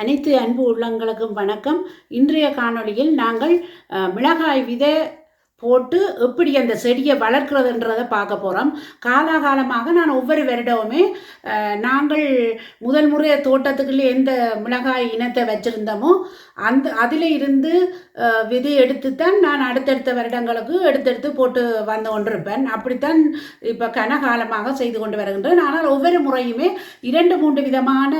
அனைத்து அன்பு உள்ளங்களுக்கும் வணக்கம். இன்றைய காணொளியில் நாங்கள் மிளகாய் விதை போட்டு எப்படி அந்த செடியை வளர்க்குறதுன்றதை பார்க்க போகிறோம் காலாகாலமாக நான் ஒவ்வொரு வருடமுமே நாங்கள் முதல் முறைய தோட்டத்துக்குள்ளே எந்த மிளகாய் இனத்தை வச்சுருந்தோமோ அந்த அதில் இருந்து அஹ், விதை எடுத்துத்தான் நான் அடுத்தடுத்த வருடங்களுக்கு எடுத்தெடுத்து போட்டு வந்து கொண்டிருப்பேன். அப்படித்தான் இப்போ கனகாலமாக செய்து கொண்டு வருகின்றேன். ஆனால் ஒவ்வொரு முறையுமே இரண்டு மூன்று விதமான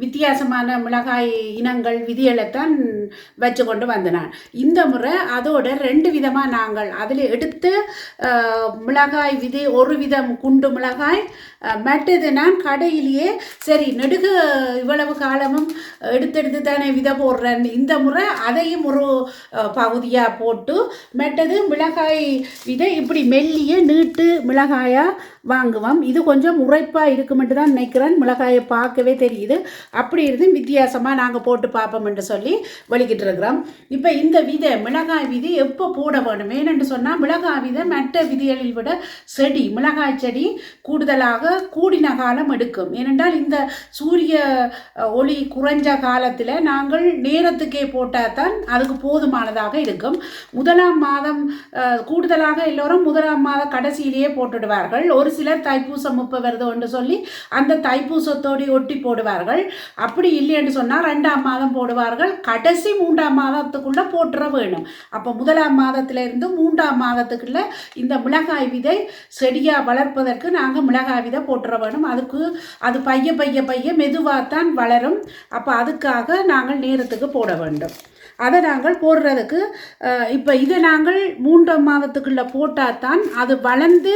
வித்தியாசமான மிளகாய் இனங்கள் விதிகளைத்தான் வச்சு கொண்டு வந்தேன். இந்த முறை அதோட ரெண்டு விதமாக நாங்கள் அதில் எடுத்து மிளகாய் விதை ஒரு விதம் குண்டு மிளகாய் மற்றது நான் கடையிலேயே சரி நெடுக இவ்வளவு காலமும் எடுத்தெடுத்து தானே விதை போடுறேன் இந்த முறை அதையும் ஒரு பகுதியாக போட்டு மற்றது மிளகாய் இதை இப்படி மெல்லிய நீட்டு மிளகாயாக வாங்குவோம். இது கொஞ்சம் உரைப்பாக இருக்குமென்று தான் நினைக்கிறேன். மிளகாயை பார்க்கவே தெரியுது. அப்படி இருந்து வித்தியாசமாக நாங்கள் போட்டு பார்ப்போம் என்று சொல்லி வலிக்கிட்டு இருக்கிறோம் இப்போ இந்த விதை மிளகாய் விதை எப்போ போட வேணும்? ஏனென்று சொன்னால் மிளகாய் விதை மற்ற விதிகளில் விட செடி மிளகாய் செடி கூடுதலாக கூடின காலம் எடுக்கும். ஏனென்றால் இந்த சூரிய ஒளி குறைஞ்ச காலத்தில் நாங்கள் நேரத்துக்கே போட்டால் தான் அதுக்கு போதுமானதாக இருக்கும். முதலாம் மாதம் கூடுதலாக எல்லோரும் முதலாம் மாத கடைசியிலேயே போட்டுடுவார்கள். ஒரு சிலர் தைப்பூசம் முப்ப வருது என்று சொல்லி அந்த தைப்பூசத்தோடு ஒட்டி போடுவார்கள். அப்படி இல்லைன்னு சொன்னால் ரெண்டாம் மாதம் போடுவார்கள். கடைசி மூன்றாம் மாதத்துக்குள்ளே போட்டுற வேணும். அப்போ முதலாம் மாதத்திலிருந்து மூன்றாம் மாதத்துக்குள்ள இந்த மிளகாய் விதை செடியாக வளர்ப்பதற்கு நாங்கள் மிளகாய் விதை போட்டுற வேணும். அதுக்கு அது பைய பைய பைய மெதுவாகத்தான் வளரும். அப்போ அதுக்காக நாங்கள் நேரத்துக்கு போட வேண்டும். அதை நாங்கள் போடுறதுக்கு இப்போ இதை நாங்கள் மூன்றாம் மாதத்துக்குள்ளே போட்டால் தான் அது வளர்ந்து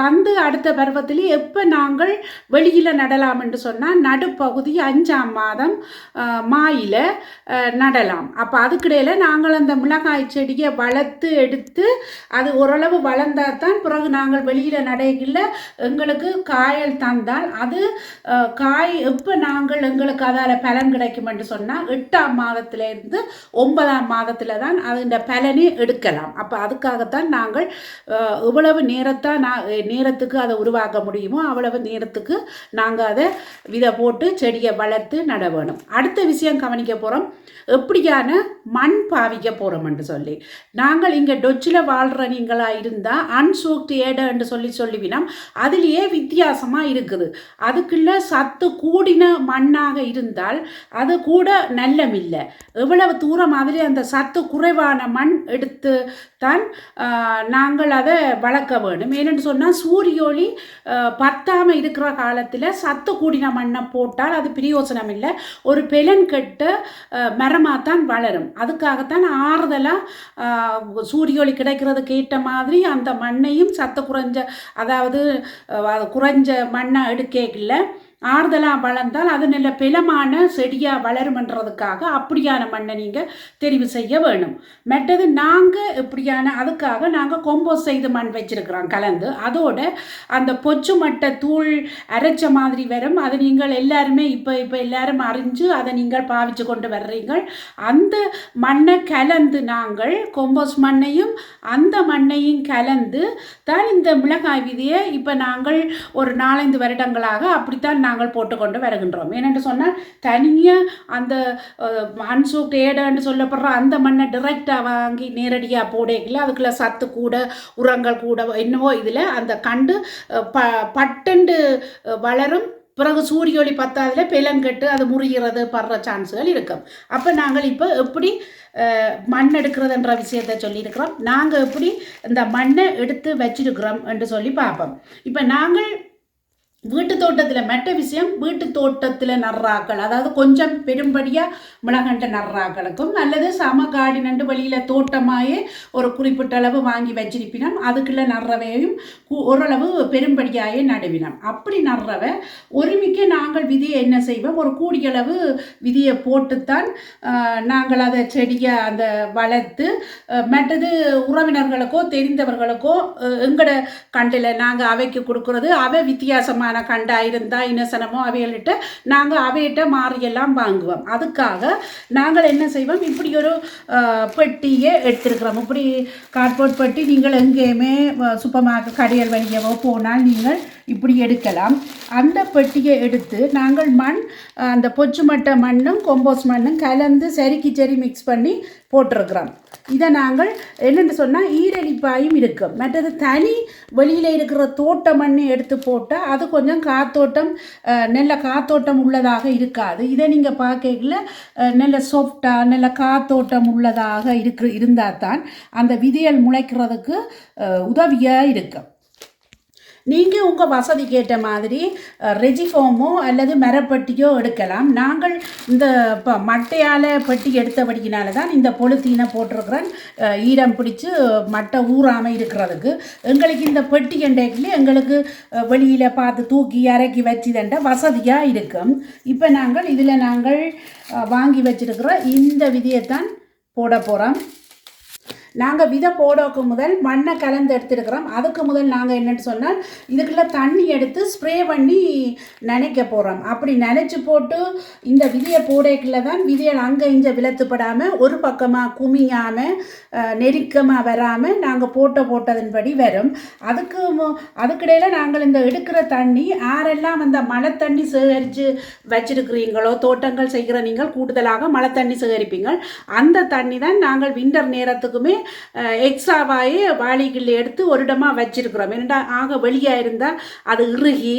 வந்து அடுத்த பருவத்திலே எப்போ நாங்கள் வெளியில் நடலாம் என்று சொன்னால் நடுப்பகுதி அஞ்சாம் மாதம் மாயில் நடலாம். அப்போ அதுக்கிடையில் நாங்கள் அந்த மிளகாய் செடியை வளர்த்து எடுத்து அது ஓரளவு வளர்ந்தால் தான் பிறகு நாங்கள் வெளியில் நடைகளில் எங்களுக்கு காயல் தந்தால் அது காய் எப்போ நாங்கள் எங்களுக்கு அதால் பலன் கிடைக்கும் என்று சொன்னால் எட்டாம் மாதத்துலேருந்து ஒன்பதாம் மாதத்தில் தான் அதன் பலனை எடுக்கலாம். அப்போ அதுக்காகத்தான் நாங்கள் எவ்வளவு நேரத்தை நான் நேரத்துக்கு அதை உருவாக்க முடியுமோ அவ்வளவு நேரத்துக்கு நாங்கள் அதை விதை போட்டு செடியை வளர்த்து நட வேணும். அடுத்த விஷயம் கவனிக்க போகிறோம் எப்படியான மண் பாவிக்க போகிறோம்னு சொல்லி. நாங்கள் இங்கே டொச்சில் வாழ்கிற நீங்களாக இருந்தால் அன்சூக்ட் ஏடன்னு சொல்லி சொல்லிவினோம் அதுலேயே வித்தியாசமாக இருக்குது. அதுக்குள்ள சத்து கூடின மண்ணாக இருந்தால் அது கூட நல்லமில்லை. எவ்வளவு தூரம் அதிலே அந்த சத்து குறைவான மண் எடுத்து தான் நாங்கள் அதை வளர்க்க வேண்டும். ஏன்னு சொன்னால் சூரிய ஒளி பத்தாமல் இருக்கிற காலத்தில் சத்து கூடின மண்ணை போட்டால் அது பிரயோசனம் இல்லை ஒரு பெலன் கெட்ட மரமாக தான் வளரும். அதுக்காகத்தான் ஆறுதலாக சூரிய ஒளி கிடைக்கிறதுக்கு ஏற்ற மாதிரி அந்த மண்ணையும் சத்து குறைஞ்ச அதாவது குறைஞ்ச மண்ணை எடுக்கல ஆறுதலாக வளர்ந்தால் அது நல்ல பிலமான செடியாக வளருமன்றதுக்காக அப்படியான மண்ணை நீங்கள் தெரிவு செய்ய வேணும். மற்றது நாங்கள் இப்படியான அதுக்காக நாங்கள் கொம்போஸ் செய்து மண் வச்சிருக்கிறோம் கலந்து. அதோட அந்த பொச்சு மட்டை தூள் அரைச்ச மாதிரி வரும். அது நீங்கள் எல்லாருமே இப்போ இப்போ எல்லாரும் அறிஞ்சு அதை நீங்கள் பாவிச்சு கொண்டு வர்றீங்கள் அந்த மண்ணை கலந்து நாங்கள் கொம்போஸ் மண்ணையும் அந்த மண்ணையும் கலந்து தான் இந்த மிளகாய் விதியை இப்போ நாங்கள் ஒரு நாலஞ்சு வருடங்களாக அப்படித்தான் நாங்கள் போட்டுக்கொண்டு வருகின்றோம். ஏனென்று சொன்னால் தனியாக அந்த அன்சூக்ட் ஏடன்னு சொல்லப்படுற அந்த மண்ணை டிரெக்டாக வாங்கி நேரடியாக போடல அதுக்குள்ள சத்து கூட உரங்கள் கூட என்னவோ இதில் அந்த கண்டு ப பட்டண்டு வளரும். பிறகு சூரிய ஒளி பத்தாதுல பிலங்கெட்டு அது முறிகிறது படுற சான்ஸுகள் இருக்கும். அப்போ நாங்கள் இப்போ எப்படி மண் எடுக்கிறதுன்ற விஷயத்தை சொல்லியிருக்கிறோம். நாங்கள் எப்படி இந்த மண்ணை எடுத்து வச்சிருக்கிறோம் என்று சொல்லி பார்ப்போம். இப்போ நாங்கள் வீட்டு தோட்டத்தில் மெட்ட விஷயம் வீட்டு தோட்டத்தில் நர்றாக்கள். அதாவது கொஞ்சம் பெரும்படியாக மிளகண்ட நர்றாக்களுக்கும் அல்லது சம காடி நண்டு வழியில் தோட்டமாயே ஒரு குறிப்பிட்ட அளவு வாங்கி வச்சிருப்பினோம் அதுக்குள்ள நர்றவையும் ஓரளவு பெரும்படியாயே நடுவினோம். அப்படி நர்றவை ஒருமிக்க நாங்கள் விதியை என்ன செய்வோம்? ஒரு கூடிய அளவு விதியை போட்டுத்தான் நாங்கள் அதை செடியை அந்த வளர்த்து மற்றது உறவினர்களுக்கோ தெரிந்தவர்களுக்கோ எங்களோட கண்டில் நாங்கள் அவைக்கு கொடுக்கறது அவை வித்தியாசமாக கண்டா இருந்தால் இனசனமோ அவைகள்கிட்ட நாங்கள் அவையிட்ட மாறியெல்லாம் வாங்குவோம். அதுக்காக நாங்கள் என்ன செய்வோம்? இப்படி ஒரு பெட்டியை பெட்டியே எடுத்திருக்கிறோம். இப்படி கார்போர்ட் பெட்டி நீங்கள் எங்கேயுமே சூப்பர் மார்க்கெட் கடைகள் வழியவோ போனால் நீங்கள் இப்படி எடுக்கலாம். அந்த பெட்டியை எடுத்து நாங்கள் மண் அந்த பொச்சு மட்டை மண்ணும் கொம்போஸ் மண்ணும் கலந்து சரிக்கு சரி மிக்ஸ் பண்ணி போட்டிருக்கிறோம். இதை நாங்கள் என்னென்னு சொன்னால் ஈரலிப்பாயும் இருக்கும் மற்றது தனி வெளியில் இருக்கிற தோட்ட மண்ணை எடுத்து போட்டால் அது கொஞ்சம் காத்தோட்டம் நல்ல காத்தோட்டம் உள்ளதாக இருக்காது. இதை நீங்கள் பார்க்கல நல்ல சாஃப்டாக நல்ல காத்தோட்டம் உள்ளதாக இருக்கு இருந்தால் தான் அந்த விதைகள் முளைக்கிறதுக்கு உதவியாக இருக்கும் நீங்கள் உங்கள் வசதி கேட்ட மாதிரி ரெஜிஃபோமோ அல்லது மரப்பட்டியோ எடுக்கலாம். நாங்கள் இந்த இப்போ மட்டையால் பெட்டி எடுத்தபடியினால தான் இந்த பொழுத்தீனை போட்டிருக்கிறேன். ஈரம் பிடிச்சி மட்டை ஊறாமல் இருக்கிறதுக்கு. எங்களுக்கு இந்த பெட்டி கண்டேக்கில் எங்களுக்கு வெளியில் பார்த்து தூக்கி இறக்கி வச்சுதண்ட வசதியாக இருக்கும் இப்போ நாங்கள் இதில் நாங்கள் வாங்கி வச்சிருக்கிற இந்த விதியைத்தான் போட போகிறோம் நாங்கள் விதை போடக்கு முதல் மண்ணை கலந்து எடுத்துருக்கிறோம். அதுக்கு முதல் நாங்கள் என்னன்னு சொன்னால் இதுக்குள்ளே தண்ணி எடுத்து ஸ்ப்ரே பண்ணி நினைக்க போகிறோம் அப்படி நனைச்சு போட்டு இந்த விதையை போடக்குள்ள தான் விதையை அங்கே இங்கே விலத்துப்படாமல் ஒரு பக்கமாக குமியாமல் நெருக்கமாக வராமல் நாங்கள் போட்ட போட்டதன்படி வரும். அதுக்கு மு- அதுக்கிடையில் நாங்கள் இந்த எடுக்கிற தண்ணி யாரெல்லாம் அந்த மழை தண்ணி சேகரித்து வச்சிருக்கிறீங்களோ தோட்டங்கள் செய்கிற நீங்கள் கூடுதலாக மழை தண்ணி சேகரிப்பீங்கள். அந்த தண்ணி தான் நாங்கள் விண்டர் நேரத்துக்குமே எக்ஸ்ட்ராவாயே வாளிகள் எடுத்து ஒரு இடமா வச்சிருக்கிறோம். என்னடா ஆக வெளியாக இருந்தால் அது இறுகி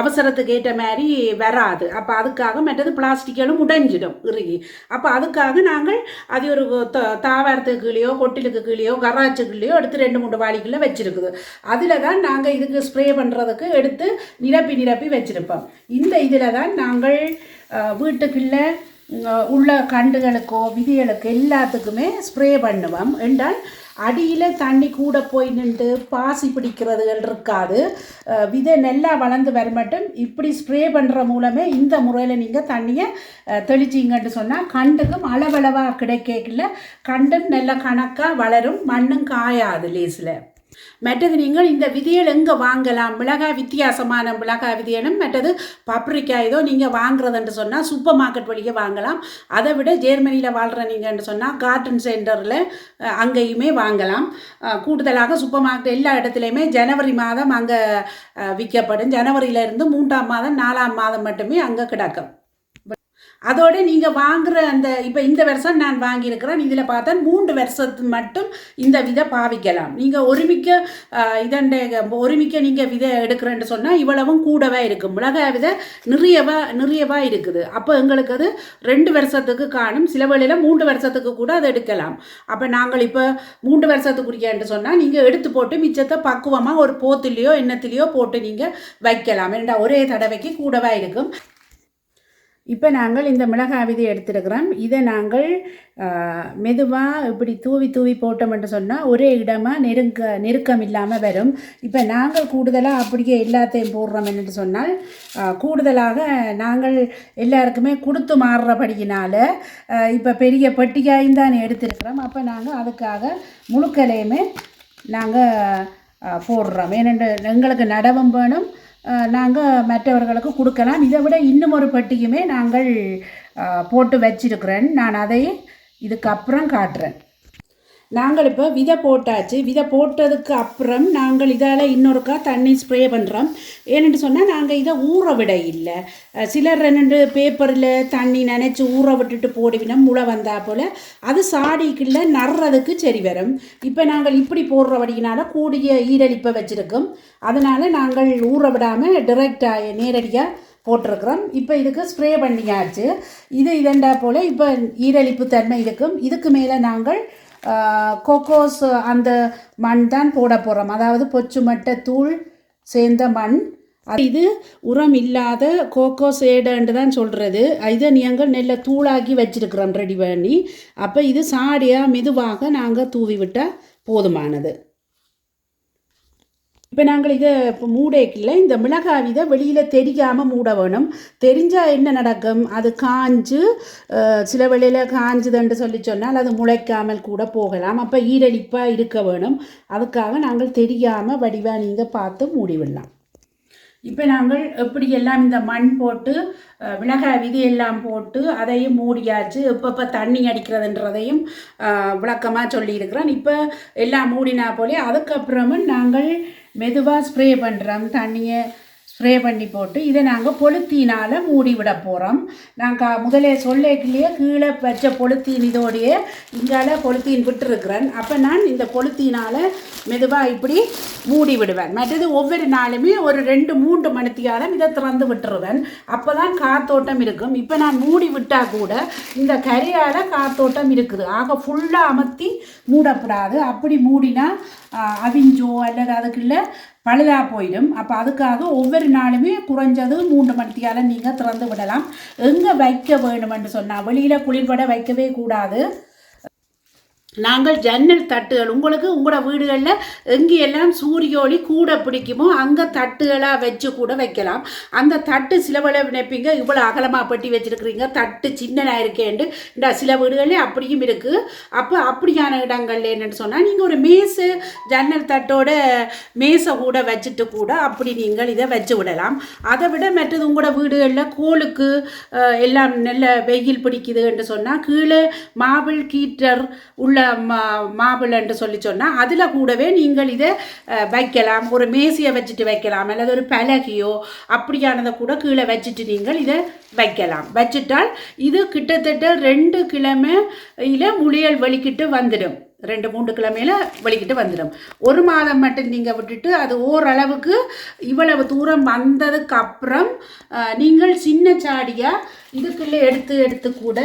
அவசரத்துக்கு ஏற்ற மாதிரி வராது. அப்போ அதுக்காக மற்றது பிளாஸ்டிக்களும் உடைஞ்சிடும் இறுகி. அப்போ அதுக்காக நாங்கள் அது ஒரு த- தாவாரத்துக்கு கீழேயோ கொட்டிலுக்கு கீழேயோ கராச்சுக்குள்ளேயோ எடுத்து ரெண்டு மூணு வாளிகளில் வச்சுருக்குது. அதில் தான் நாங்கள் இதுக்கு ஸ்ப்ரே பண்ணுறதுக்கு எடுத்து நிரப்பி நிரப்பி வச்சுருப்போம். இந்த இதில் தான் நாங்கள் வீட்டுக்குள்ளே உள்ள கண்டுகளுக்கோ விதிகளுக்கு எல்லாத்துக்குமே ஸ்ப்ரே பண்ணுவோம். என்றால் அடியில் தண்ணி கூட போய் நின்று பாசி பிடிக்கிறதுகள் இருக்காது. விதை நல்லா வளர்ந்து வர மட்டும் இப்படி ஸ்ப்ரே பண்ணுற மூலமே இந்த முறையில் நீங்கள் தண்ணியை தெளிச்சிங்கன்னு சொன்னால் கண்டுக்கும் அளவளவாக கிடைக்கல. கண்டும் நல்ல கணக்காக வளரும் மண்ணும் காயாது லேஸில். மற்றது நீங்கள் இந்த விதிகள் எங்கே வாங்கலாம்? மிளகாய் வித்தியாசமான மிளகாய் விதையனும் மற்றது பப்ரிக்காய் ஏதோ நீங்கள் வாங்குறதுன்னு சொன்னால் சூப்பர் மார்க்கெட் வழியே வாங்கலாம். அதை விட ஜெர்மனியில் வாழ்கிற நீங்கள்னு சொன்னால் கார்டன் சென்டரில் அங்கேயுமே வாங்கலாம். கூடுதலாக சூப்பர் மார்க்கெட் எல்லா இடத்துலையுமே ஜனவரி மாதம் அங்கே விற்கப்படும். ஜனவரியிலேருந்து மூன்றாம் மாதம் நாலாம் மாதம் மட்டுமே அங்கே கிடக்கும். அதோடு நீங்கள் வாங்குற அந்த இப்போ இந்த வருஷம் நான் வாங்கியிருக்கிறேன் இதில் பார்த்தா மூன்று வருஷத்து மட்டும் இந்த விதை பாவிக்கலாம். நீங்கள் ஒருமிக்க இதண்ட ஒருமிக்க நீங்கள் விதை எடுக்கிறேன்னு சொன்னால் இவ்வளவும் கூடவே இருக்கும். மிளகாய் விதை நிறையவா நிறையவா இருக்குது. அப்போ எங்களுக்கு அது ரெண்டு வருஷத்துக்கு காணும். சில வேளையில் மூன்று வருஷத்துக்கு கூட அதை எடுக்கலாம். அப்போ நாங்கள் இப்போ மூன்று வருஷத்துக்குரியன்னு சொன்னால் நீங்கள் எடுத்து போட்டு மிச்சத்தை பக்குவமாக ஒரு போத்துலேயோ எண்ணத்துலேயோ போட்டு நீங்கள் வைக்கலாம். ஏன்னா ஒரே தடவைக்கு கூடவா இருக்கும். இப்போ நாங்கள் இந்த மிளகாய் விதை எடுத்துருக்கிறோம். இதை நாங்கள் மெதுவாக இப்படி தூவி தூவி போட்டோம்னு சொன்னால் ஒரே இடமாக நெருங்க நெருக்கம் இல்லாமல் வரும். இப்போ நாங்கள் கூடுதலாக அப்படியே எல்லாத்தையும் போடுறோம் என்று சொன்னால் கூடுதலாக நாங்கள் எல்லாருக்குமே கொடுத்து மாறுறபடியினால் இப்போ பெரிய பெட்டிக்காயும் தான் எடுத்திருக்கிறோம். அப்போ நாங்கள் அதுக்காக முழுக்கலையுமே நாங்கள் போடுறோம். ஏனென்று எங்களுக்கு நடவும் வேணும். நாங்கள் மற்றவர்களுக்கு கொடுக்கலாம். இதை விட இன்னும் ஒரு பெட்டியுமே நாங்கள் போட்டு வச்சிருக்கிறேன். நான் அதை இதுக்கப்புறம் காட்டுறேன். நாங்கள் இப்போ விதை போட்டாச்சு. விதை போட்டதுக்கு அப்புறம் நாங்கள் இதால் இன்னொருக்கா தண்ணி ஸ்ப்ரே பண்ணுறோம் ஏன்னு சொன்னால் நாங்கள் இதை ஊற விட இல்லை. சிலர் ரெண்டு பேப்பரில் தண்ணி நினச்சி ஊற விட்டுட்டு போடுவினோம் முளை வந்தா போல் அது சாடிக்குள்ள நடுறதுக்கு சரி வரும். இப்போ நாங்கள் இப்படி போடுறபடினால கூடிய ஈரலிப்பை வச்சுருக்கோம். அதனால் நாங்கள் ஊற விடாமல் டிரெக்டாக நேரடியாக போட்டிருக்கிறோம். இப்போ இதுக்கு ஸ்ப்ரே பண்ணியாச்சு. இது இதண்டா போல் இப்போ ஈரலிப்பு தன்மை இருக்கும். இதுக்கு மேலே நாங்கள் கோகோஸ் அந்த மண் தான் போட போகிறோம் அதாவது பொச்சு மட்டை தூள் சேர்ந்த மண். இது உரம் இல்லாத கோகோ ஏடுன்னு தான் சொல்கிறது இதை நீங்கள் நெல்லை தூளாக்கி வச்சிருக்கிறோம் ரெடி பண்ணி. அப்போ இது சாடியாக மெதுவாக நாங்கள் தூவி விட்டால் போதுமானது. இப்போ நாங்கள் இதை இப்போ மூடைக்கில் இந்த மிளகாய் இதை வெளியில் தெரியாமல் மூட வேணும். தெரிஞ்சால் என்ன நடக்கும்? அது காஞ்சு சில வெளியில் காஞ்சுதுன்னு சொல்லி சொன்னால் அது முளைக்காமல் கூட போகலாம். அப்போ ஈரடிப்பாக இருக்க வேணும். அதுக்காக நாங்கள் தெரியாமல் வடிவாக நீங்கள் பார்த்து மூடி விடலாம். இப்போ நாங்கள் எப்படி எல்லாம் இந்த மண் போட்டு அஹ், மிளகாய் போட்டு அதையும் மூடியாச்சு எப்பப்போ தண்ணி அடிக்கிறதுன்றதையும் விளக்கமாக சொல்லியிருக்கிறேன். இப்போ எல்லாம் மூடினா போலே அதுக்கப்புறமும் நாங்கள் மெதுவாக ஸ்ப்ரே பண்ணுறோம் தண்ணியை. ஸ்ப்ரே பண்ணி போட்டு இதை நாங்கள் பொழுத்தினால் மூடிவிட போகிறோம் நாங்கள் முதலே சொல்லேக்கிலேயே கீழே வச்ச பொழுத்தீன் இதோடைய இங்கால பொழுத்தீன் விட்டுருக்குறேன். அப்போ நான் இந்த பொழுத்தீனால் மெதுவாக இப்படி மூடி விடுவேன் மற்றது ஒவ்வொரு நாளுமே ஒரு ரெண்டு மூன்று மணித்தியாலம் இதை திறந்து விட்டுருவேன். அப்போ தான் காத்தோட்டம் இருக்கும். இப்போ நான் மூடி விட்டால் கூட இந்த கரையால் காத்தோட்டம் இருக்குது. ஆக ஃபுல்லாக அமர்த்தி மூடப்படாது. அப்படி மூடினா அவிஞ்சோ அல்லது அதுக்குள்ள பழுதாக போயிடும். அப்போ அதுக்காக ஒவ்வொரு நாளுமே குறைஞ்சது மூன்று மணித்தியால் நீங்கள் திறந்து விடலாம். எங்கே வைக்க வேணுமென்று சொன்னால் வெளியில் குளிர்பட வைக்கவே கூடாது. நாங்கள் ஜன்னல் தட்டுகள் உங்களுக்கு உங்களோட வீடுகளில் எங்கேயெல்லாம் சூரிய ஒளி கூட பிடிக்குமோ அங்கே தட்டுகளாக வச்சு கூட வைக்கலாம். அந்த தட்டு சில வேளை நினைப்பீங்க இவ்வளோ அகலமாக பெட்டி வச்சுருக்கிறீங்க தட்டு சின்னதாக இருக்கேன்ட்டு. இந்த சில வீடுகளில் அப்படியும் இருக்குது அப்போ அப்படியான இடங்கள்ல என்னென்னு சொன்னால் நீங்கள் ஒரு மேசு ஜன்னல் தட்டோட மேசை கூட வச்சுட்டு கூட அப்படி நீங்கள் இதை வச்சு விடலாம். அதை விட மற்றது உங்களோட வீடுகளில் கோலுக்கு எல்லாம் நல்ல வெயில் பிடிக்குதுன்னு சொன்னால் கீழே மாபிள் கீட்டர் உள்ள மா மாபிள் என்று சொல்லி சொன்னால் அதில் கூடவே நீங்கள் இதை வைக்கலாம். ஒரு மேசையை வச்சுட்டு வைக்கலாம். அல்லது ஒரு பலகையோ அப்படியானதை கூட கீழே வச்சுட்டு நீங்கள் இதை வைக்கலாம். வச்சுட்டால் இது கிட்டத்தட்ட ரெண்டு கிழமையில முழியல் வெளிக்கிட்டு வந்துடும். ரெண்டு மூன்று கிழமையில் வெளிக்கிட்டு வந்துடும். ஒரு மாதம் மட்டும் நீங்கள் விட்டுட்டு அது ஓரளவுக்கு இவ்வளவு தூரம் வந்ததுக்கு அப்புறம் நீங்கள் சின்ன சாடியாக இதுக்குள்ளே எடுத்து எடுத்து கூட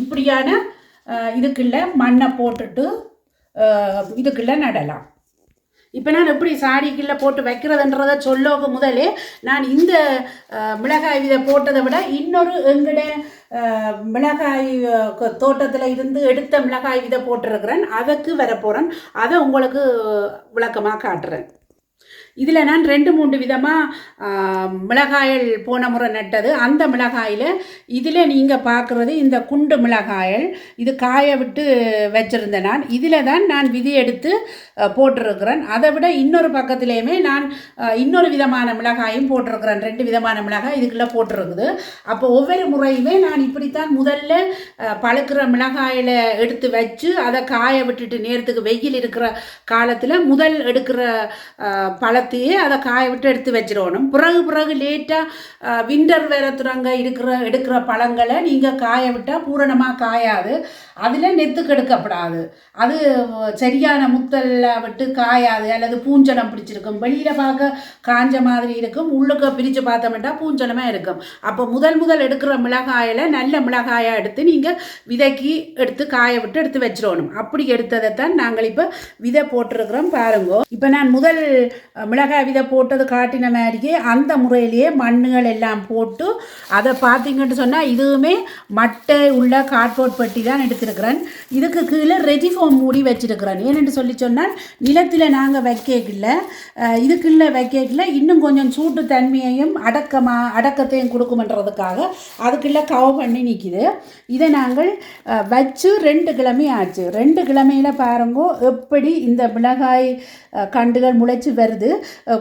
இப்படியான இதுக்குள்ளே மண்ணை போட்டுட்டு இதுக்குள்ளே நடலாம். இப்போ நான் எப்படி சாடிக்குள்ளே போட்டு வைக்கிறதுன்றதை சொல்லோக்கு முதலே நான் இந்த மிளகாய் விதை போட்டதை விட இன்னொரு எங்கட மிளகாய் தோட்டத்தில் இருந்து எடுத்த மிளகாய் விதை போட்டிருக்கிறேன். அதுக்கு வரப்போகிறேன் அதை உங்களுக்கு விளக்கமாக காட்டுறேன். இதில் நான் ரெண்டு மூன்று விதமாக மிளகாயல் போன முறை நட்டது. அந்த மிளகாயில் இதில் நீங்கள் பார்க்குறது இந்த குண்டு மிளகாயல். இது காய விட்டு வச்சுருந்தேன் நான். இதில் தான் நான் விதி எடுத்து போட்டிருக்கிறேன். அதை விட இன்னொரு பக்கத்துலேயுமே நான் இன்னொரு விதமான மிளகாயும் போட்டிருக்கிறேன். ரெண்டு விதமான மிளகாய் இதுக்குள்ளே போட்டிருக்குது. அப்போ ஒவ்வொரு முறையுமே நான் இப்படித்தான் முதல்ல பழுக்கிற மிளகாயில் எடுத்து வச்சு அதை காய விட்டுட்டு நேரத்துக்கு வெயில் இருக்கிற காலத்தில் முதல் எடுக்கிற பழ பழத்தையே அதை காய விட்டு எடுத்து வச்சிடணும். பிறகு பிறகு லேட்டாக விண்டர் வேரத்துறங்க இருக்கிற எடுக்கிற பழங்களை நீங்கள் காய விட்டால் பூரணமாக காயாது. அதில் நெத்துக்கு எடுக்கப்படாது அது சரியான முத்தல்ல விட்டு காயாது. அல்லது பூஞ்சலம் பிடிச்சிருக்கும். வெளியில் பார்க்க காஞ்ச மாதிரி இருக்கும். உள்ளுக்க பிரித்து பார்த்தோம்னா பூஞ்சலமாக இருக்கும். அப்போ முதல் முதல் எடுக்கிற மிளகாயில் நல்ல மிளகாயாக எடுத்து நீங்கள் விதைக்கு எடுத்து காய விட்டு எடுத்து வச்சிடணும். அப்படி எடுத்ததை தான் நாங்கள் இப்போ விதை போட்டிருக்கிறோம் பாருங்க. இப்போ நான் முதல் மிளகாய் விதை போட்டது காட்டின மாதிரியே அந்த முறையிலேயே மண்ணுகள் எல்லாம் போட்டு அதை பார்த்தீங்கன்னு சொன்னால் இதுவுமே மட்டை உள்ள கார்ட்போர்ட் பெட்டி தான் எடுத்திருக்கிறேன். இதுக்கு கீழே ரெஜிஃபோம் மூடி வச்சிருக்கிறேன். ஏனென்று சொல்லி சொன்னால் நிலத்தில் நாங்கள் வைக்கல இதுக்குள்ள வைக்கல இன்னும் கொஞ்சம் சூட்டு தன்மையையும் அடக்கமாக அடக்கத்தையும் கொடுக்குமன்றதுக்காக அதுக்குள்ளே கவ பண்ணி நிற்கிது இதை நாங்கள் வச்சு ரெண்டு கிழமை ஆச்சு. ரெண்டு கிழமையில பாருங்கோ எப்படி இந்த மிளகாய் கண்டுகள் முளைச்சி வருது.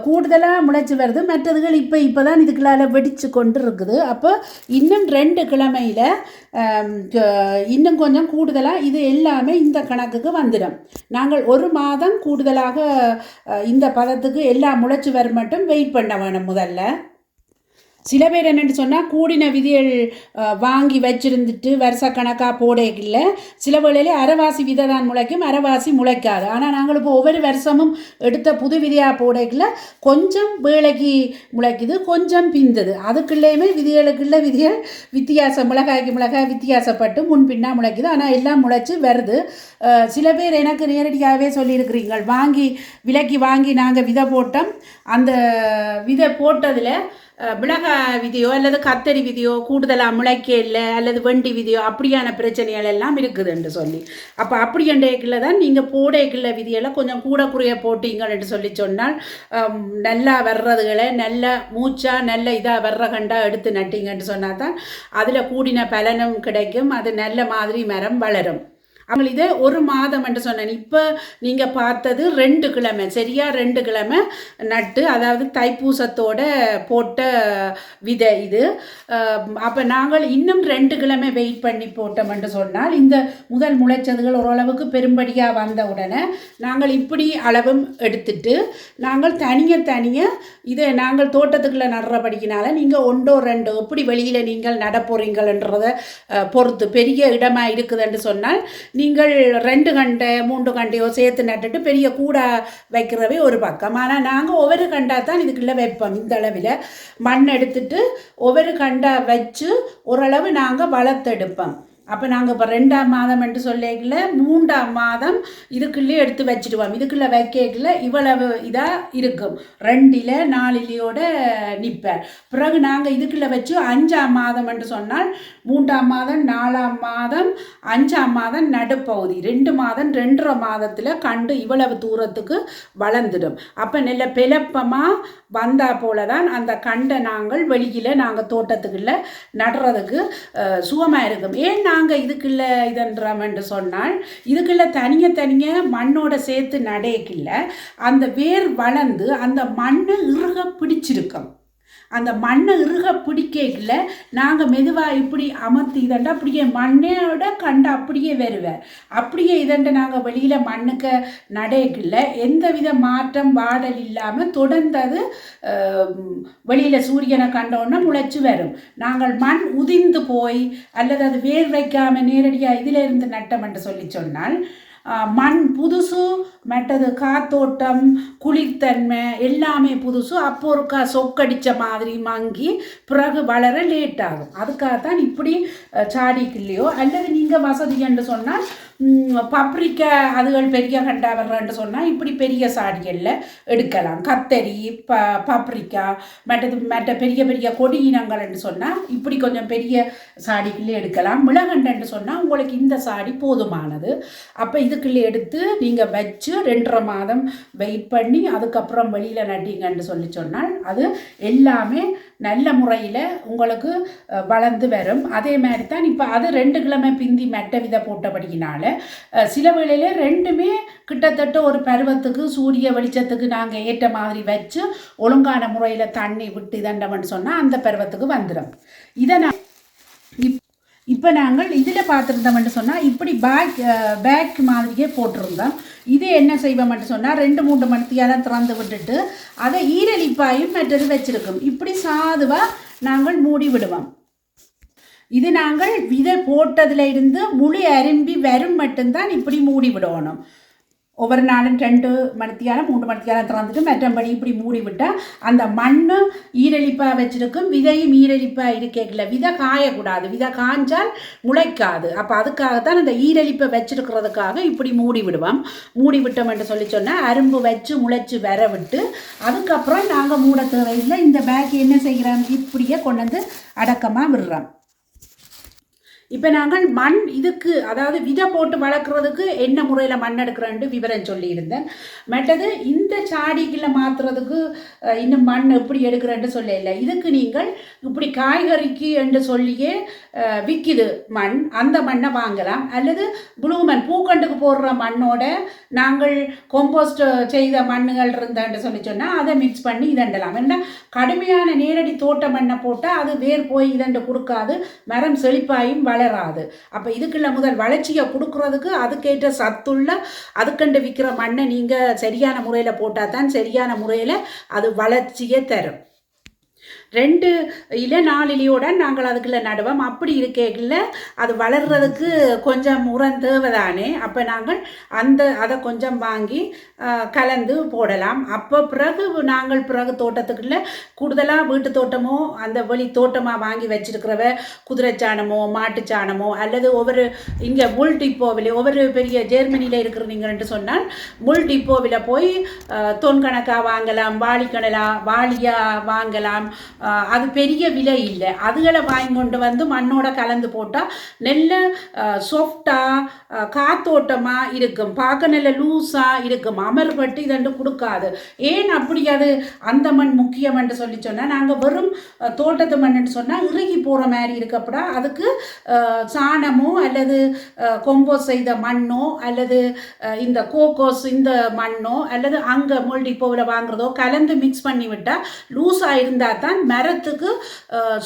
கூடுதலாக முளைச்சி வருது. மற்றதுகள் இப்போ இப்போ தான் இதுக்குள்ளால வெடித்து கொண்டு இருக்குது அப்போ இன்னும் ரெண்டு கிழமையில் இன்னும் கொஞ்சம் கூடுதலாக இது எல்லாமே இந்த கணக்குக்கு வந்துடும். நாங்கள் ஒரு மாதம் கூடுதலாக இந்த பதத்துக்கு எல்லாம் முளைச்சி வர மட்டும் வெயிட் பண்ண வேணும் முதல்ல. சில பேர் என்னென்னு சொன்னால் கூடின விதிகள் வாங்கி வச்சிருந்துட்டு வருஷக்கணக்காக போடையில சில வேளையில அரைவாசி விதை தான் முளைக்கும் அரைவாசி முளைக்காது. ஆனால் நாங்கள் இப்போ ஒவ்வொரு வருஷமும் எடுத்த புது விதையாக போடையில கொஞ்சம் வேலைக்கு முளைக்குது கொஞ்சம் பிந்துது. அதுக்குள்ளேயுமே விதிகளுக்குள்ள விதிகள் வித்தியாசம் மிளகாய்க்கு மிளகாய் வித்தியாசப்பட்டு முன்பின்னா முளைக்குது. ஆனால் எல்லாம் முளைச்சி வருது. சில பேர் எனக்கு நேரடியாகவே சொல்லியிருக்கிறீங்கள் வாங்கி விலைக்கு வாங்கி நாங்கள் விதை போட்டோம். அந்த விதை போட்டதில் மிளகாய் விதியோ அல்லது கத்தரி விதியோ கூடுதலாக முளைக்க இல்லை அல்லது வண்டி விதியோ அப்படியான பிரச்சனைகள் எல்லாம் இருக்குதுன்னு சொல்லி. அப்போ அப்படி என்றைக்குள்ள தான் நீங்கள் போடைக்குள்ள விதியெல்லாம் கொஞ்சம் கூட குறைய போட்டீங்கன்னு சொல்லி சொன்னால் நல்லா வர்றதுகளை நல்ல மூச்சாக நல்ல இதாக வர்ற கண்டா எடுத்து நட்டிங்கன்னு சொன்னால் தான் அதில் கூடின பலனும் கிடைக்கும் அது நல்ல மாதிரி மரம் வளரும். அவங்கள் இதே ஒரு மாதம் என்று சொன்னேன். இப்போ நீங்கள் பார்த்தது ரெண்டு கிழமை. சரியா? ரெண்டு கிழமை நட்டு அதாவது தைப்பூசத்தோட போட்ட விதை இது. அப்போ நாங்கள் இன்னும் ரெண்டு கிழமை வெயிட் பண்ணி போட்டோம் என்று சொன்னால் இந்த முதல் முளைச்சதுகள் ஓரளவுக்கு பெரும்படியாக வந்த உடனே நாங்கள் இப்படி அளவும் எடுத்துட்டு நாங்கள் தனியாக தனியாக இதை நாங்கள் தோட்டத்துக்குள்ளே நடுறபடிக்கினால நீங்கள் ஒன்றோ ரெண்டோ எப்படி வெளியில் நீங்கள் நட போகிறீங்கள்ன்றதை பொறுத்து பெரிய இடமாக இருக்குதுன்னு சொன்னால் நீங்கள் ரெண்டு கண்டை மூன்று கண்டையோ சேர்த்து நட்டுட்டு பெரிய கூட வைக்கிறவே ஒரு பக்கம். ஆனால் நாங்கள் ஒவ்வொரு கண்டாக தான் இதுக்குள்ளே வைப்போம். இந்த அளவில் மண் எடுத்துட்டு ஒவ்வொரு கண்டை வச்சு ஓரளவு நாங்கள் வளர்த்தெடுப்போம். அப்போ நாங்கள் இப்போ ரெண்டாம் மாதம் என்று சொல்லிக்கல மூன்றாம் மாதம் இதுக்குள்ளே எடுத்து வச்சுடுவோம். இதுக்குள்ளே வைக்கல இவ்வளவு இதாக இருக்கும். ரெண்டில் நாலிலையோட நிற்பேன் பிறகு நாங்கள் இதுக்குள்ளே வச்சு அஞ்சாம் மாதம் என்று சொன்னால் மூன்றாம் மாதம் நாலாம் மாதம் அஞ்சாம் மாதம் நடுப்பகுதி. ரெண்டு மாதம் ரெண்டரை மாதத்தில் கண்டு இவ்வளவு தூரத்துக்கு வளர்ந்துடும். அப்போ நல்ல பிளப்பமாக வந்தால் போல தான் அந்த கண்டை நாங்கள் வெளியில் நாங்கள் தோட்டத்துக்குள்ளே நடுறதுக்கு சுகமாக இருக்கும். ஏன் நாங்கள் இதுக்குள்ள இதன்றோம் என்று சொன்னால் இதுக்குள்ள தனிய தனிய மண்ணோட சேர்த்து நடையக்கில்ல அந்த வேர் வளர்ந்து அந்த மண்ணை இறுக பிடிச்சிருக்கும். அந்த மண்ணை இறுக பிடிக்கல நாங்கள் மெதுவாக இப்படி அமர்த்தி இதண்டா அப்படியே மண்ணோட கண்டு அப்படியே வருவேன் அப்படியே இதண்ட நாங்கள் வெளியில் மண்ணுக்கு நடையக்கில்ல எந்த வித மாற்றம் வாடல் இல்லாமல் தொடர்ந்தது வெளியில் சூரியனை கண்டோன்னா முளைச்சி வரும். நாங்கள் மண் உதிர்ந்து போய் அல்லது அது வேர் வைக்காமல் நேரடியாக இதில் இருந்து நட்டம் என்று சொல்லி சொன்னால் மண் புதுசு மற்றது காத்தோட்டம் குளிர்த்தன்மை எல்லாமே புதுசு. அப்போ ஒருக்கா சொக்கடித்த மாதிரி மங்கி பிறகு வளர லேட் ஆகும். அதுக்காக தான் இப்படி சாடிக்குள்ளேயோ அல்லது நீங்கள் வசதி என்று சொன்னால் பப்ரிக்கா அதுகள் பெரிய கண்டா சொன்னால் இப்படி பெரிய சாடிகளில் எடுக்கலாம். கத்தரி ப பப்ரிக்கா மற்றது மற்ற பெரிய பெரிய கொடி இனங்கள்னு சொன்னால் இப்படி கொஞ்சம் பெரிய சாடிக்குள்ளே எடுக்கலாம். மிளகண்டன்னு சொன்னால் உங்களுக்கு இந்த சாடி போதுமானது. அப்போ இதுக்குள்ளே எடுத்து நீங்கள் வச்சு ரெண்டரை மாதம் வெயிட் பண்ணி அதுக்கப்புறம் வெளியில் நட்டிங்கன்னு சொல்லி சொன்னால் அது எல்லாமே நல்ல முறையில் உங்களுக்கு வளர்ந்து வரும். அதே மாதிரி தான் இப்போ அது ரெண்டு கிழமை பிந்தி மெட்ட விதை போட்டபடியினால சில வேளையில் ரெண்டுமே கிட்டத்தட்ட ஒரு பருவத்துக்கு சூரிய வெளிச்சத்துக்கு நாங்கள் ஏற்ற மாதிரி வச்சு ஒழுங்கான முறையில் தண்ணி விட்டு இதண்டவன் சொன்னால் அந்த பருவத்துக்கு வந்துடும் இதை நான் இப்போ நாங்கள் இதில் பார்த்துருந்தோம்னு சொன்னால் இப்படி பேக் பேக் மாதிரியே போட்டிருந்தோம். இது என்ன செய்வோம்னு சொன்னால் ரெண்டு மூன்று மணித்தியால் திறந்து விட்டுட்டு அதை ஈரலிப்பாயும் மற்றது வச்சுருக்கோம். இப்படி சாதுவாக நாங்கள் மூடி விடுவோம். இது நாங்கள் விதை போட்டதில் இருந்து முழு அரும்பி வரும் மட்டும்தான் இப்படி மூடி விடணும். ஒவ்வொரு நாளும் ரெண்டு மணித்தியாலம் மூன்று மணித்தியாலம் திறந்துட்டு மற்றபடி இப்படி மூடி விட்டால் அந்த மண்ணும் ஈரழிப்பாக வச்சுருக்கும் விதையும் ஈரழிப்பாக இருக்கல விதை காயக்கூடாது. விதை காய்ஞ்சால் முளைக்காது. அப்போ அதுக்காகத்தான் அந்த ஈரழிப்பை வச்சுருக்கிறதுக்காக இப்படி மூடி விடுவோம். மூடி விட்டோம் என்று சொல்லி சொன்னால் அரும்பு வச்சு முளைச்சி வர விட்டு அதுக்கப்புறம் நாங்கள் மூட தேவையில்லை. இந்த பேக் என்ன செய்கிறோம் இப்படியே கொண்டு வந்து அடக்கமாக விடுறோம். இப்போ நாங்கள் மண் இதுக்கு அதாவது விதை போட்டு வளர்க்குறதுக்கு என்ன முறையில் மண் எடுக்கிறேன்ட்டு விவரம் சொல்லியிருந்தேன். மற்றது இந்த சாடிகளை மாற்றுறதுக்கு இன்னும் மண் எப்படி எடுக்கிறேன்ட்டு சொல்லல. இதுக்கு நீங்கள் இப்படி காய்கறிக்கு என்று சொல்லியே விற்கிது மண். அந்த மண்ணை வாங்கலாம். அல்லது ப்ளூ மண் பூக்கண்டுக்கு போடுற மண்ணோட நாங்கள் கொம்போஸ்ட் செய்த மண்ணுகள் இருந்தான்னு சொல்லி சொன்னால் அதை மிக்ஸ் பண்ணி இதண்டலாம். ஏன்னா கடுமையான நேரடி தோட்ட மண்ணை போட்டால் அது வேர் போய் இதண்டு கொடுக்காது மரம் செழிப்பாயும் வள வளராது. அப்போ இதுக்குள்ள முதல் வளர்ச்சியை கொடுக்குறதுக்கு அதுக்கேற்ற சத்துள்ள அதுக்கண்டு விற்கிற மண்ணை நீங்கள் சரியான முறையில் போட்டால் தான் சரியான முறையில் அது வளர்ச்சியை தரும். ரெண்டு இல்லை நாளிலையோட நாங்கள் அதுக்குள்ளே நடுவோம். அப்படி இருக்கேக்குள்ள அது வளர்கிறதுக்கு கொஞ்சம் உரம் தேவைதானே. அப்போ நாங்கள் அந்த அதை கொஞ்சம் வாங்கி கலந்து போடலாம். அப்போ பிறகு நாங்கள் பிறகு தோட்டத்துக்குள்ளே கூடுதலாக வீட்டு தோட்டமோ அந்த வெளி தோட்டமாக வாங்கி வச்சிருக்கிறவ குதிரை சாணமோ மாட்டு சாணமோ அல்லது ஒவ்வொரு இங்கே முள் டிப்போவில் ஒவ்வொரு பெரிய ஜெர்மனியில் இருக்கிறீங்கன்ட்டு சொன்னால் முள் டிப்போவில் போய் தொன்கணக்காக வாங்கலாம் வாளிக்கணலா வாளியாக வாங்கலாம் அது பெரிய விலை இல்லை. அதுகளை வாங்கி கொண்டு வந்து மண்ணோட கலந்து போட்டால் நல்ல சாஃப்டாக காத்தோட்டமாக இருக்கும். பார்க்க நல்ல லூஸாக இருக்கும். அமர்பட்டு இதண்டு கொடுக்காது. ஏன் அப்படி அது அந்த மண் முக்கியம் என்று சொல்லி சொன்னால் நாங்கள் வெறும் தோட்டத்து மண்ணுன்னு சொன்னால் இறுகி போகிற மாதிரி இருக்கப்படா. அதுக்கு சாணமோ அல்லது கொம்போ செய்த மண்ணோ அல்லது இந்த கோகோஸ் இந்த மண்ணோ அல்லது அங்கே மூல்டிப்போவில் வாங்குறதோ கலந்து மிக்ஸ் பண்ணி விட்டால் லூஸாக இருந்தால் தான் மரத்துக்கு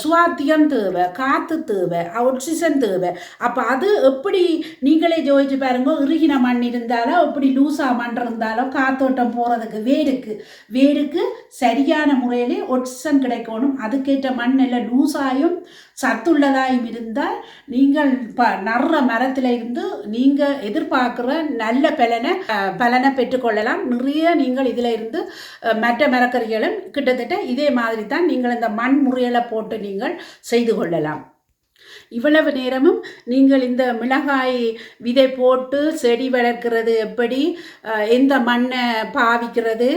சுவாத்தியம் தேவை காற்று தேவை ஆக்சிஜன் தேவை. அப்போ அது எப்படி நீங்களே ஜோதிச்சு பாருங்க இறுகின மண் இருந்தாலும் எப்படி லூஸாக மண் இருந்தாலும் காத்தோட்டம் போகிறதுக்கு வேருக்கு. வேருக்கு சரியான முறையிலே ஒட்சிசன் கிடைக்கணும். அதுக்கேற்ற மண் எல்லாம் லூஸாயும் சத்துள்ளதாயும் இருந்தால் நீங்கள் ப நடுற மரத்தில் இருந்து நீங்கள் எதிர்பார்க்குற நல்ல பலனை பலனை பெற்றுக்கொள்ளலாம். நிறைய நீங்கள் இதில் இருந்து மற்ற மரக்கறிகளும் கிட்டத்தட்ட இதே மாதிரி தான் நீங்கள் இந்த மண் முறையில் போட்டு நீங்கள் செய்து கொள்ளலாம். இவ்வளவு நேரமும் நீங்கள் இந்த மிளகாய் விதை போட்டு செடி வளர்க்கிறது எப்படி எந்த மண்ணை பாவிக்கிறது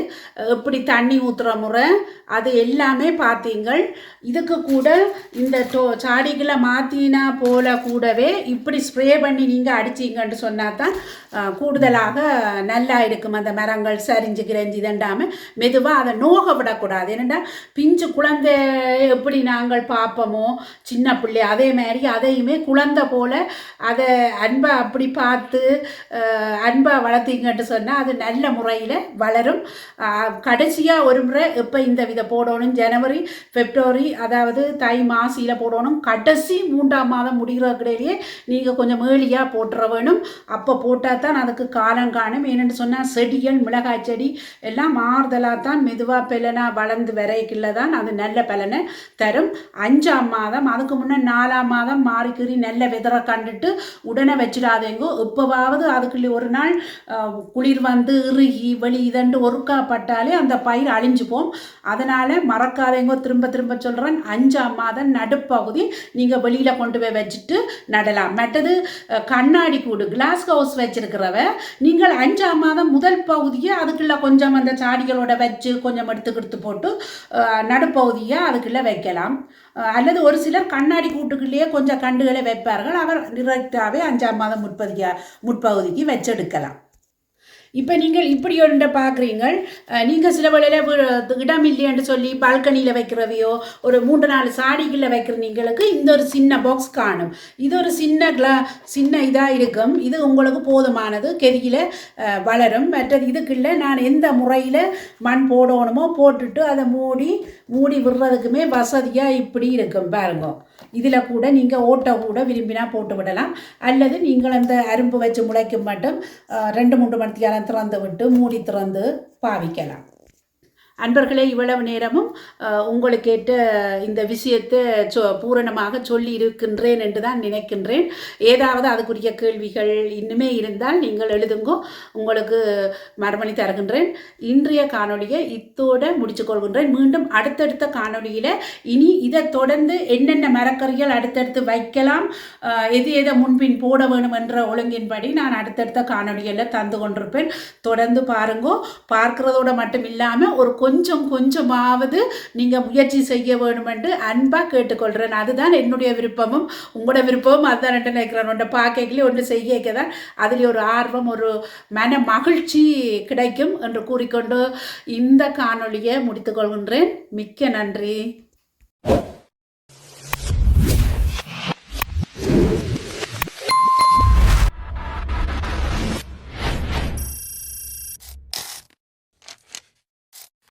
எப்படி தண்ணி ஊற்றுற முறை அது எல்லாமே பார்த்தீங்கள். இதுக்கு கூட இந்த டோ சாடிகளை மாற்றினா போல கூடவே இப்படி ஸ்ப்ரே பண்ணி நீங்கள் அடிச்சிங்கன்னு சொன்னால் தான் கூடுதலாக நல்லா இருக்கும். அந்த மரங்கள் சரிஞ்சு கிரஞ்சி தண்டாமல் மெதுவாக அதை நோக விடக்கூடாது. என்னென்னா பிஞ்சு குழந்தை எப்படி நாங்கள் பார்ப்போமோ சின்ன பிள்ளை அதே மாதிரி அதையுமே குழந்தை போல அதை அன்பை அப்படி பார்த்து அன்பாக வளர்த்தீங்கன்ட்டு சொன்னால் அது நல்ல முறையில் வளரும். கடைசியாக ஒரு முறை இப்போ இந்த வித போடணும். ஜனவரி பிப்ரவரி அதாவது தை மாசியில் போடணும். கடைசி மூன்றாம் மாதம் முடிகிறக்கிடையிலேயே நீங்கள் கொஞ்சம் ஏழியாக போட்டுற வேணும். அப்போ போட்டால் தான் அதுக்கு காலம் காணும். ஏன்னு சொன்னால் செடிகள் மிளகாய் செடி எல்லாம் மாறுதலாக தான் மெதுவாக பெலனாக வளர்ந்து வரைக்குள்ள தான் அது நல்ல பலனை தரும். அஞ்சாம் மாதம் அதுக்கு முன்னே நாலாம் மாதம் மாறிக்கறி நல்ல விதரை கண்டுட்டு உடனே வச்சிடாதேங்கோ. இப்போவாவது அதுக்குள்ளே ஒரு நாள் குளிர் வந்து இறுகி வெளி இதண்டு ஒருக்கா பட்டாலே அந்த பயிர் அழிஞ்சு போம். அதனால் அதனால் மறக்காதேங்கோ திரும்ப திரும்ப சொல்கிறேன் அஞ்சாம் மாதம் நடுப்பகுதி நீங்கள் வெளியில் கொண்டு போய் வச்சுட்டு நடலாம். மற்றது கண்ணாடி கூடு கிளாஸ் ஹவுஸ் வச்சுருக்கிறவ நீங்கள் அஞ்சாம் மாதம் முதல் பகுதியை அதுக்குள்ளே கொஞ்சம் அந்த சாடிகளோட வச்சு கொஞ்சம் எடுத்து கொடுத்து போட்டு நடுப்பகுதியை அதுக்குள்ளே வைக்கலாம். அல்லது ஒரு சிலர் கண்ணாடி கூட்டுக்குள்ளேயே கொஞ்சம் கண்டுகளை வைப்பார்கள். அவர் டிரெக்டாகவே அஞ்சாம் மாதம் முற்பகுதியாக முற்பகுதிக்கு வச்செடுக்கலாம். இப்போ நீங்கள் இப்படி ஒன்றை பார்க்குறீங்க நீங்கள் சில வேளையில் இடம் இல்லைன்னு சொல்லி பால்கனியில் வைக்கிறவையோ ஒரு மூன்று நாலு சாடிகளில் வைக்கிற நீங்களுக்கு இந்த ஒரு சின்ன பாக்ஸ் காணும். இது ஒரு சின்ன கிளா சின்ன இதாக இருக்கும். இது உங்களுக்கு போதுமானது. கெதியில் வளரும். மற்றது இதுக்குள்ள நான் எந்த முறையில் மண் போடணுமோ போட்டுட்டு அதை மூடி மூடி விடுறதுக்குமே வசதியாக இப்படி இருக்கும். பாருங்க. இதில் கூட நீங்கள் ஓட்டை கூட விரும்பினா போட்டு விடலாம். அல்லது நீங்கள் அந்த அரும்பு வச்சு முளைக்கும் மட்டும் ரெண்டு மூன்று மணி நேரம் திறந்து விட்டு மூடி திறந்து பாவிக்கலாம். அன்பர்களே இவ்வளவு நேரமும் அஹ், இந்த விஷயத்தை சொ பூரணமாக சொல்லி இருக்கின்றேன் என்று தான் நினைக்கின்றேன். ஏதாவது அதுக்குரிய கேள்விகள் இன்னுமே இருந்தால் நீங்கள் எழுதுங்கோ உங்களுக்கு மறுமணி தருகின்றேன். இன்றைய காணொளியை இத்தோடு முடிச்சுக் கொள்கின்றேன். மீண்டும் அடுத்தடுத்த காணொளியில் இனி இதை தொடர்ந்து என்னென்ன மரக்கறிகள் அடுத்தடுத்து வைக்கலாம் எது எதை முன்பின் போட வேணும் என்ற ஒழுங்கின்படி நான் அடுத்தடுத்த காணொளிகளில் தந்து கொண்டிருப்பேன். தொடர்ந்து பாருங்கோ பார்க்கிறதோட மட்டும் இல்லாமல் ஒரு கொஞ்சம் கொஞ்சமாவது நீங்கள் முயற்சி செய்ய வேணுமென்று அன்பாக கேட்டுக்கொள்கிறேன் அதுதான் என்னுடைய விருப்பமும். உங்களோட விருப்பமும் அதுதான் ரெண்டு நினைக்கிறேன். உன்னை பார்க்கலே ஒன்று செய்ய தான் அதில் ஒரு ஆர்வம் ஒரு மன மகிழ்ச்சி கிடைக்கும் என்று கூறிக்கொண்டு இந்த காணொளியை முடித்துக்கொள்கின்றேன். மிக்க நன்றி.